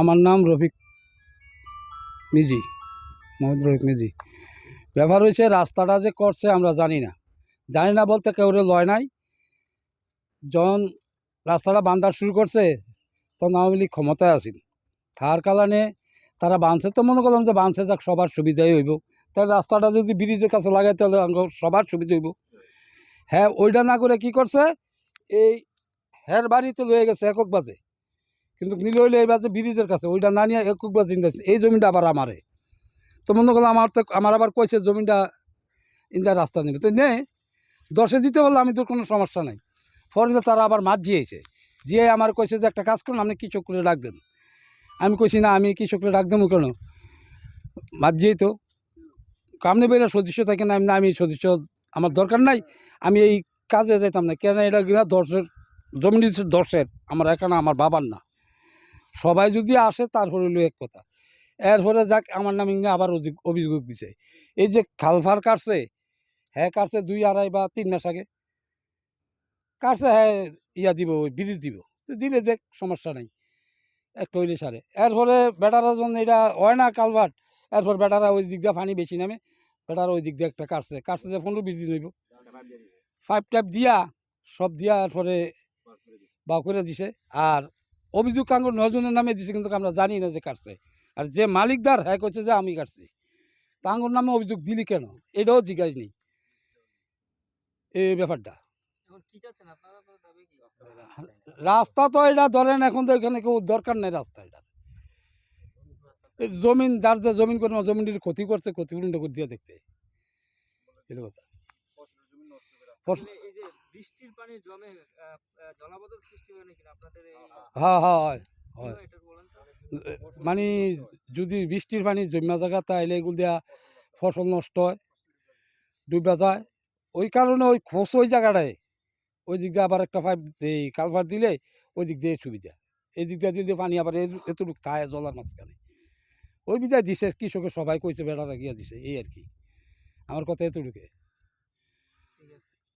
আমার নাম রফিক মিজি, মোহাম্মদ রফিক মিজি। ব্যাপার হয়েছে, রাস্তাটা যে করছে আমরা জানি না। জানি না বলতে কেউ লয় নাই। যখন রাস্তাটা বান্ধার শুরু করছে, তখন আওয়ামী লীগ ক্ষমতায় আসিল তার কারণে তারা বাঁধছে, তো মনে করলাম যে বাঁধছে যাক, সবার সুবিধাই হইব। তাহলে রাস্তাটা যদি ব্রিজের কাছে লাগাই, তাহলে সবার সুবিধা হইব। হ্যাঁ ওইটা না করে কি করছে, এই হের বাড়িতে লয়ে গেছে একক বাজে। কিন্তু নিলে হইলে এই বাজে ব্রিজের কাছে, ওইটা না নিয়ে একক বাজে এই জমিটা আবার আমারে। তো মনে করলাম আমার তো আমার আবার কইছে জমিটা ইন্দা রাস্তা নেবে। তো নে, দশে দিতে বললে আমি তোর কোনো সমস্যা নাই। তো তারা আবার মাছ জিয়েছে। জিয়ে আমার কইছে যে একটা কাজ করুন, আপনি কৃষক করে ডাক দেন। আমি কইছি, না, আমি কৃষক করে ডাক দেবো কেন? মাছ জিয়েই তো কামনে বেরা সদস্য থাকে না, আমি না আমি সদস্য, আমার দরকার নাই। আমি এই কাজে যেতাম না। কেন এটা কিনা দশের জমি দশের, আমার এখানে আমার বাবার না। সবাই যদি আসে তারপরে হলো এক কথা। এরপরে যাক, আমার নামে ইঙ্গে আবার অভিযোগ দিছে। এই যে খালফার কাটছে হ্যাঁ কাটছে দুই আড়াই বা তিন মাস আগে। কাটছে হ্যাঁ ইয়া দিব, ওই ব্রিজ দিব। দিলে দেখ, সমস্যা নাই। একটু হইলে সারে। এরপরে বেটারা যখন এটা হয় না কালভার্ট, এরপর বেটারা ওই দিক দিয়ে পানি বেশি নামে, বেটারা ওই দিক দিয়ে একটা কাটছে। কাটছে যে পনেরো বিশ দিন হইব। ফাইভ টাইপ দিয়া, সব দিয়া এরপরে বা করে দিছে। আর অভিযোগ কাঙ্গুর নজনের নামে দিছে কিন্তু আমরা জানি না যে কাটছে। আর যে মালিকদার হ্যাঁ করছে যে আমি কাটছি। তাঙ্গুর নামে অভিযোগ দিলি কেন? এটাও জিজ্ঞাসা নেই। এই ব্যাপারটা। রাস্তা তো এটা ধরেন এখন তো এখানে কেউ দরকার নেই রাস্তা এটা এই জমিন যার যে জমিন করে জমিনটির ক্ষতি করছে ক্ষতিপূরণটা করে দিয়ে দেখতে। এটা কথা। বৃষ্টির পানি জমে আহ, আহ, জলাবদ্ধ সৃষ্টি হয় নাকি আপনাদের হ্যাঁ মানে যদি বৃষ্টির পানি জমা জায়গা তাইলে এগুলো দিয়া ফসল নষ্ট হয় ডুবে যায়। ওই কারণে ওই খোঁজ ওই জায়গাটায়। ওই দিক দিয়ে আবার একটা পাইপ এই কালভার দিলে ওই দিক দিয়ে সুবিধা। এই দিক দিয়ে দিলে পানি আবার এতটুকু থায় জলার মাঝখানে। ওই বিদায় দিছে কৃষকের সবাই কইছে বেড়ারা গিয়া দিছে এই আর কি। আমার কথা এতটুকু।